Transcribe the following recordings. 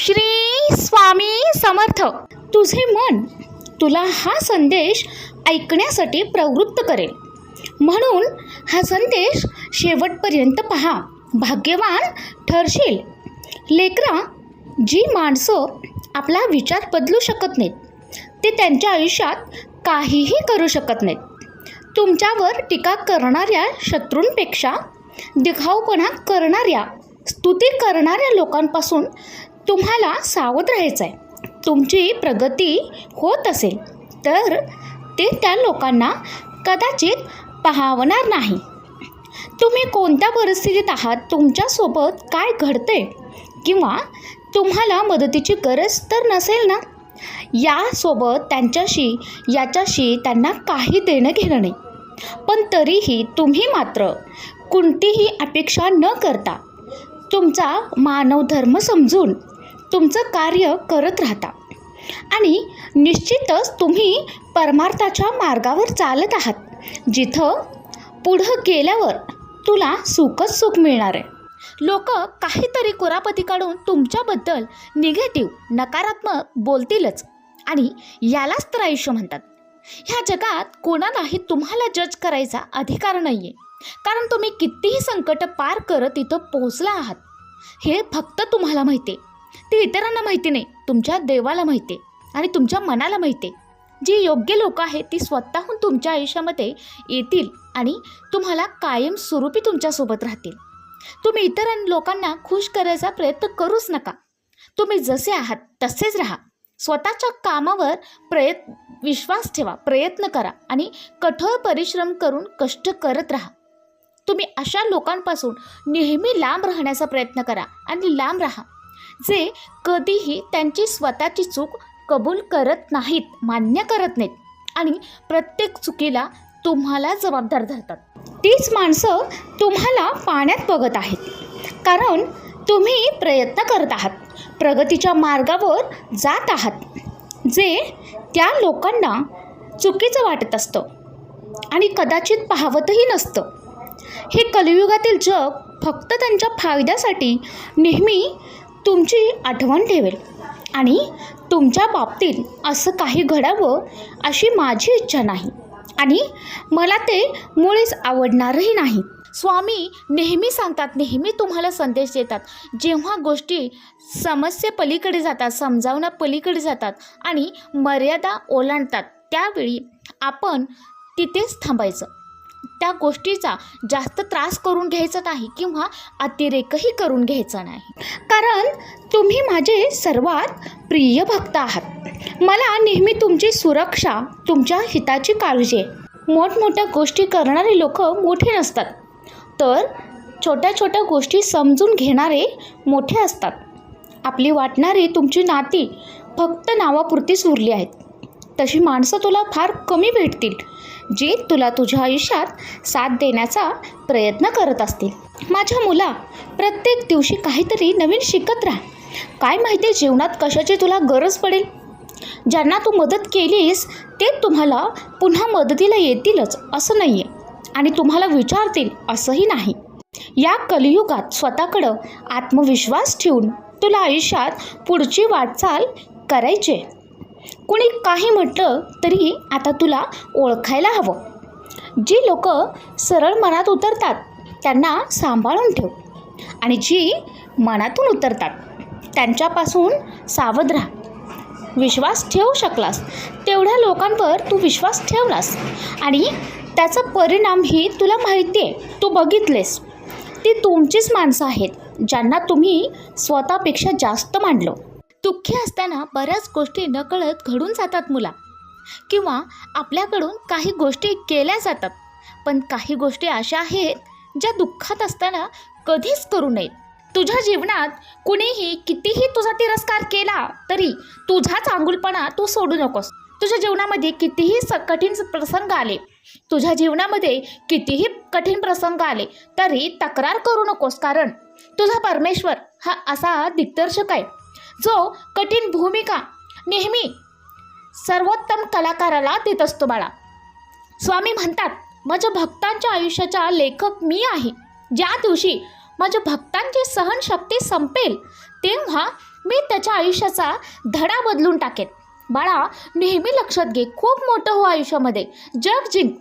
श्री स्वामी समर्थ. तुझे मन तुला हा संदेश ऐकण्यासाठी प्रवृत्त करेल. म्हणून हा संदेश शेवटपर्यंत पहा. भाग्यवान ठरशील. लेकरा जी माणसं आपला विचार बदलू शकत नाहीत ते त्यांच्या आयुष्यात काहीही करू शकत नाहीत. तुमच्यावर टीका करणाऱ्या शत्रूंपेक्षा दिखाऊपणा करणाऱ्या स्तुती करणाऱ्या लोकांपासून तुम्हाला सावध राहायचं आहे तुमची प्रगती होत असेल तर ते त्या लोकांना कदाचित पाहावणार नाही. तुम्ही कोणत्या परिस्थितीत आहात तुमच्यासोबत काय घडते किंवा तुम्हाला मदतीची गरज तर नसेल ना? यासोबत त्यांच्याशी याच्याशी त्यांना काही देणं घेणं नाही. पण तरीही तुम्ही मात्र कोणतीही अपेक्षा न करता तुमचा मानवधर्म समजून तुमचं कार्य करत राहता. आणि निश्चितच तुम्ही परमार्थाच्या मार्गावर चालत आहात. जिथं पुढं गेल्यावर तुला सुखच सुख मिळणार आहे. लोक काहीतरी कुरापती काढून तुमच्याबद्दल निगेटिव्ह नकारात्मक बोलतीलच आणि यालाच तर आयुष्य म्हणतात. ह्या जगात कोणालाही तुम्हाला जज करायचा अधिकार नाही आहे कारण तुम्ही कितीही संकट पार करत इथं पोहोचला आहात. हे फक्त तुम्हाला माहिती आहे ते इतरांना माहिती नाही तुमच्या देवाला माहिती आहे आणि तुमच्या मनाला माहिती. आहे जी योग्य लोक आहेत ती स्वतःहून तुमच्या आयुष्यामध्ये येतील आणि तुम्हाला कायमस्वरूपी तुमच्यासोबत राहतील. तुम्ही इतर लोकांना खुश करायचा प्रयत्न करूच नका. तुम्ही जसे आहात तसेच राहा. स्वतःच्या कामावर प्रयत् विश्वास ठेवा प्रयत्न करा आणि कठोर परिश्रम करून कष्ट करत राहा. तुम्ही अशा लोकांपासून नेहमी लांब राहण्याचा प्रयत्न करा आणि लांब राहा. जे कधीही त्यांची स्वतःची चूक कबूल करत नाहीत मान्य करत नाहीत. आणि प्रत्येक चुकीला तुम्हाला जबाबदार धरतात. तीच माणसं तुम्हाला पाण्यात बघत आहेत. कारण तुम्ही प्रयत्न करत आहात. प्रगतीच्या मार्गावर जात आहात. जे त्या लोकांना चुकीचं वाटत असतं. आणि कदाचित पाहवतही नसतं. हे कलियुगातील जग फक्त त्यांच्या फायद्यासाठी नेहमी तुमची आठवण ठेवेल. आणि तुमच्या बाबतीत असं काही घडावं अशी माझी इच्छा नाही. आणि मला ते मुळीच आवडणारही नाही. स्वामी नेहमी सांगतात नेहमी तुम्हाला संदेश देतात. जेव्हा गोष्टी समस्ये पलीकडे जातात समजावण्या पलीकडे जातात आणि मर्यादा ओलांडतात त्यावेळी आपण तिथेच थांबायचं. त्या गोष्टीचा जास्त त्रास करून घ्यायचा नाही किंवा अतिरेकही करून घ्यायचा नाही. कारण तुम्ही माझे सर्वात प्रिय भक्त आहात. मला नेहमी तुमची सुरक्षा तुमच्या हिताची काळजी आहे. मोठमोठ्या गोष्टी करणारे लोक मोठे नसतात. तर छोट्या छोट्या गोष्टी समजून घेणारे मोठे असतात. आपली वाटणारी तुमची नाती फक्त नावापुरतीच उरली आहेत. तशी माणसं तुला फार कमी भेटतील जे तुला तुझ्या आयुष्यात साथ देण्याचा प्रयत्न करत असतील. माझ्या मुला प्रत्येक दिवशी काहीतरी नवीन शिकत राहा. काय माहिती जीवनात कशाची तुला गरज पडेल? ज्यांना तू मदत केलीस ते तुम्हाला पुन्हा मदतीला येतीलच असं नाही आहे आणि तुम्हाला विचारतील असंही नाही. या कलियुगात स्वतःकडं आत्मविश्वास ठेवून तुला आयुष्यात पुढची वाटचाल करायची आहे कोणी काही म्हटलं तरी आता तुला ओळखायला हवं. जी लोक सरळ मनात उतरतात त्यांना सांभाळून ठेव. आणि जी मनातून उतरतात त्यांच्यापासून सावध राहा. विश्वास ठेवू शकलास तेवढ्या लोकांवर तू विश्वास ठेवलास. आणि त्याचा परिणामही तुला माहिती आहे तू बघितलेस. ती तुमचीच माणसं आहेत ज्यांना तुम्ही स्वतःपेक्षा जास्त मांडलं दुःखी असताना बऱ्याच गोष्टी नकळत घडून जातात मुला. किंवा आपल्याकडून काही गोष्टी केल्या जातात पण काही गोष्टी अशा आहेत ज्या दुःखात असताना कधीच करू नयेत. तुझ्या जीवनात कुणीही कितीही तुझा तिरस्कार केला तरी तुझाच चांगुलपणा तू सोडू नकोस. तुझ्या जीवनामध्ये कितीही स कठीण प्रसंग आले तुझ्या जीवनामध्ये कितीही कठीण प्रसंग आले तरी तक्रार करू नकोस कारण तुझा परमेश्वर हा असा दिग्दर्शक आहे. जो कठीण भूमिका नेहमी सर्वोत्तम कलाकाराला देत असतो बाळा. स्वामी म्हणतात माझ्या भक्तांच्या आयुष्याचा लेखक मी आहे. ज्या दिवशी माझ्या भक्तांची सहनशक्ती संपेल तेव्हा मी त्याच्या आयुष्याचा धडा बदलून टाकेन. बाळा नेहमी लक्षात घे खूप मोठं हो आयुष्यामध्ये. जग जिंक.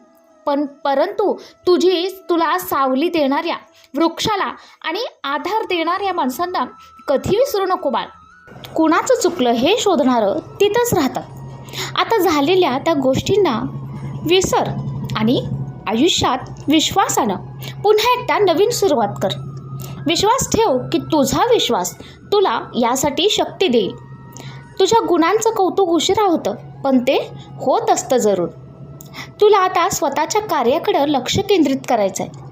पण परंतु तुझी तुला सावली देणाऱ्या वृक्षाला आणि आधार देणाऱ्या माणसांना कधी विसरू नको बाळ. कुणाचं चुकलं हे शोधणारं तिथंच राहतात. आता झालेल्या त्या गोष्टींना विसर आणि आयुष्यात विश्वासानं पुन्हा एकदा नवीन सुरुवात कर. विश्वास ठेव की तुझा विश्वास तुला यासाठी शक्ती देईल. तुझ्या गुणांचं कौतुक उशिरा होतं पण ते होत असतं जरूर. तुला आता स्वतःच्या कार्याकडं लक्ष केंद्रित करायचं आहे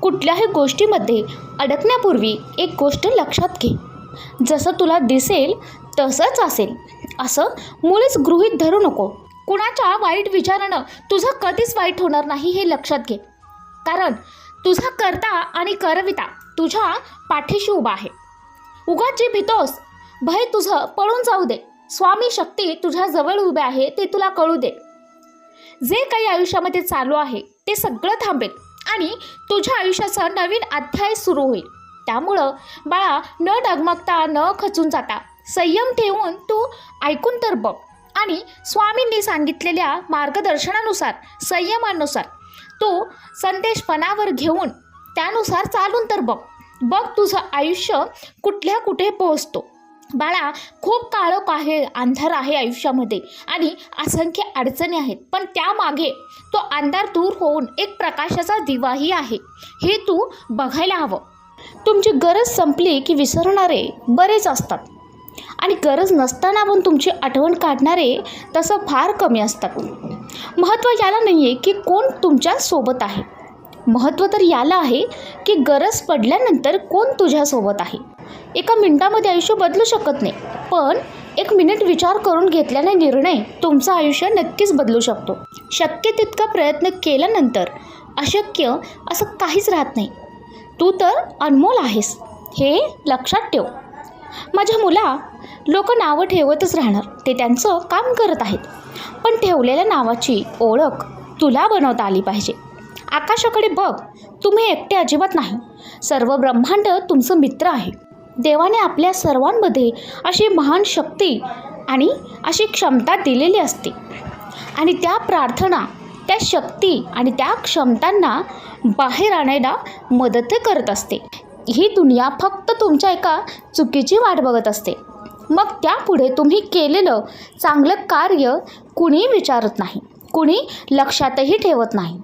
कुठल्याही गोष्टीमध्ये अडकण्यापूर्वी एक गोष्ट लक्षात घे. जसं तुला दिसेल तसंच असेल. असं मुळीच गृहीत धरू नको. कुणाच्या वाईट विचारानं तुझं कधीच वाईट होणार नाही हे लक्षात घे. कारण तुझा करता आणि करविता तुझ्या पाठीशी उभा आहे. उगाच जी भीतोस. भय तुझं पळून जाऊ दे. स्वामी शक्ती तुझ्या जवळ उभे आहे ते तुला कळू दे. जे काही आयुष्यामध्ये चालू आहे ते सगळं थांबेल आणि तुझ्या आयुष्याचा नवीन अध्याय सुरू होईल. त्यामुळं बाळा न डगमगता न खचून जाता संयम ठेवून तू ऐकून तर बघ. आणि स्वामींनी सांगितलेल्या मार्गदर्शनानुसार संयमानुसार तू संदेशपणावर घेऊन त्यानुसार चालून तर बघ. बघ तुझं आयुष्य कुठल्या कुठे पोहोचतो. बाळा खूप काळोख आहे अंधार आहे आयुष्यामध्ये आणि असंख्य अडचणी आहेत. पण त्यामागे तो अंधार दूर होऊन एक प्रकाशाचा दिवाही आहे. हे तू बघायला हवं. तुमची गरज संपली की विसरणारे बरेच असतात. आणि गरज नसताना पण तुमची आठवण काढणारे तसं फार कमी असतात. महत्त्व याला नाही आहे की कोण तुमच्यासोबत आहे. महत्त्व तर याला आहे की गरज पडल्यानंतर कोण तुझ्यासोबत आहे. एका मिनिटामध्ये आयुष्य बदलू शकत नाही पण एक मिनिट विचार करून घेतल्याने निर्णय तुमचं आयुष्य नक्कीच बदलू शकतो. शक्य तितका प्रयत्न केल्यानंतर अशक्य असं काहीच राहत नाही. तू तर अनमोल आहेस हे लक्षात ठेव. माझ्या मुला लोक नावं ठेवतच राहणार ते त्यांचं काम करत आहेत. पण ठेवलेल्या नावाची ओळख तुला बनवता आली पाहिजे. आकाशाकडे बघ तुम्ही एकटे अजिबात नाही. सर्व ब्रह्मांड तुमचं मित्र आहे. देवाने आपल्या सर्वांमध्ये अशी महान शक्ती आणि अशी क्षमता दिलेली असते. आणि त्या प्रार्थना त्या शक्ती आणि त्या क्षमतांना बाहेर आणायला मदत करत असते. ही दुनिया फक्त तुमच्या एका चुकीची वाट बघत असते. मग त्यापुढे तुम्ही केलेलं चांगलं कार्य कुणी विचारत नाही कुणी लक्षातही ठेवत नाही.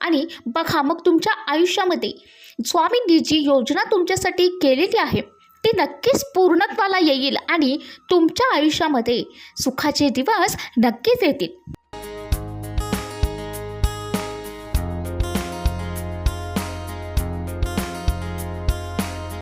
आणि बघा मग तुमच्या आयुष्यामध्ये स्वामींनी जी योजना तुमच्यासाठी केलेली आहे. ती नक्कीच पूर्णत्वाला येईल आणि तुमच्या आयुष्यामध्ये सुखाचे दिवस नक्कीच येतील.